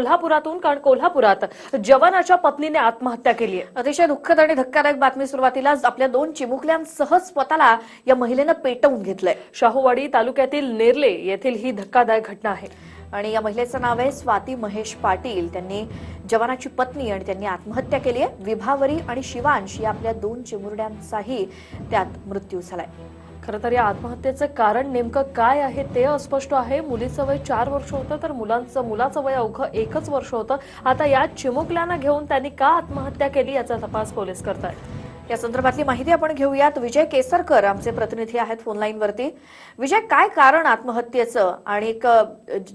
कोल्हापुरातून कारण कोल्हापुरात जवानाच्या पत्नीने आत्महत्या केली आहे. अतिशय दुःखद आणि धक्कादायक बातमी सुरुवातीलाच आपल्या दोन चिमुकल्यांसह स्वतःला या महिलेनं पेटवून घेतलंय. शाहूवाडी तालुक्यातील नेरले येथील ही धक्कादायक घटना आहे. आणि या महिलेचं नाव आहे स्वाती महेश पाटील. त्यांनी जवानाची पत्नी आणि त्यांनी आत्महत्या केली आहे. विभावरी आणि शिवांश या आपल्या दोन चिमुरड्यांचाही त्यात मृत्यू झालाय. खरं तर या आत्महत्येचं कारण नेमकं काय आहे ते अस्पष्ट आहे. मुलीचं वय चार वर्ष होतं तर मुलांचं मुलाचं वय अवघं एकच वर्ष होतं. आता या चिमुकल्यांना घेऊन त्यांनी का आत्महत्या केली याचा तपास पोलीस करतायत. या संदर्भातली माहिती आपण घेऊयात. विजय केसरकर आमचे प्रतिनिधी आहेत फोनलाईन वरती. विजय काय कारण आत्महत्येचं आणि एक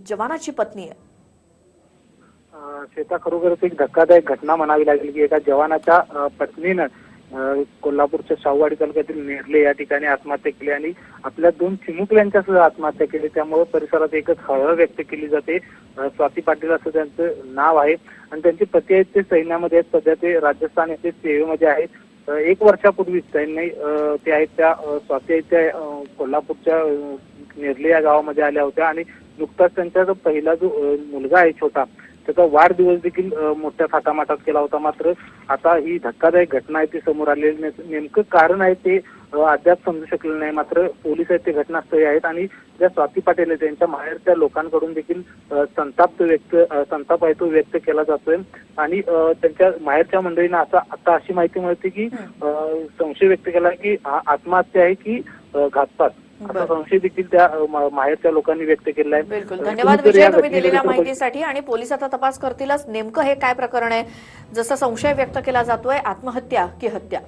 जवानाची पत्नी आहे? श्वेता खरोखरच एक धक्कादायक घटना म्हणावी लागेल की एका जवानाच्या पत्नीनं कोल्हापूरच्या शाहूवाडी तालुक्यातील नेरले या ठिकाणी आत्महत्या केली आणि आपल्या दोन चिमुकल्यांच्या सुद्धा आत्महत्या केली. त्यामुळे परिसरात एकच हळहळ व्यक्त केली जाते. स्वाती पाटील असं त्यांचं नाव आहे. आणि त्यांचे पती आहेत ते सैन्यामध्ये आहेत. सध्या ते राजस्थान येथे सेवेमध्ये आहेत. एक वर्षापूर्वीच त्यांनी ते आहेत त्या स्वाती आहेत त्या कोल्हापूरच्या नेरले या गावामध्ये आल्या होत्या. आणि नुकताच त्यांचा जो पहिला जो मुलगा आहे छोटा त्याचा वाढदिवस देखील मोठ्या थाटामाटात केला होता. मात्र आता ही धक्कादायक घटना आहे ती समोर आलेली. नेमकं कारण आहे ते अद्याप समजू शकलेलं नाही. मात्र पोलीस आहेत ते घटनास्थळी आहेत आणि ज्या स्वाती पाटील आहेत त्यांच्या माहेरच्या लोकांकडून देखील संताप व्यक्त संताप आहे तो व्यक्त केला जातोय. आणि त्यांच्या माहेरच्या मंडळीनं आता आता अशी माहिती मिळते की संशय व्यक्त केला की आत्महत्या आहे की घातपात. असा. संशय देखील त्या माहेरच्या लोकांनी व्यक्त केलेला आहे. बिलकुल. धन्यवाद विजय तुम्ही दिलेल्या माहितीसाठी आणि पोलीस आता तपास करतीलच. नेमकं हे काय प्रकरण आहे? जसं संशय व्यक्त केला जातोय आत्महत्या की हत्या?